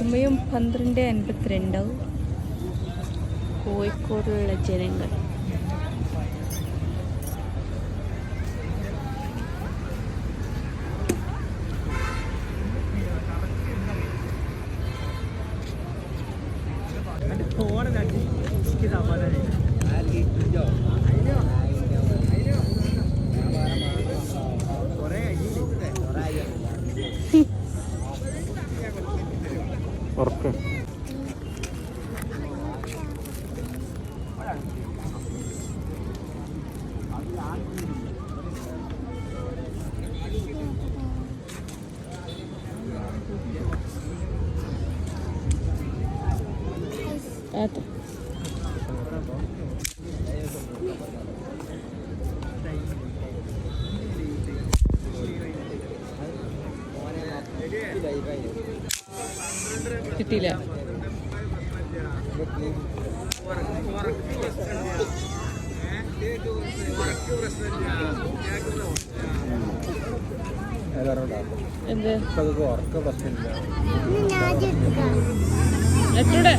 സമയം പന്ത്രണ്ട് അൻപത്തിരണ്ട് കോഴിക്കോടുള്ള ജനങ്ങൾ. ഉറക്കം Ito. കിട്ടിയില്ല. എന്ത്? എട്ടൂടെ?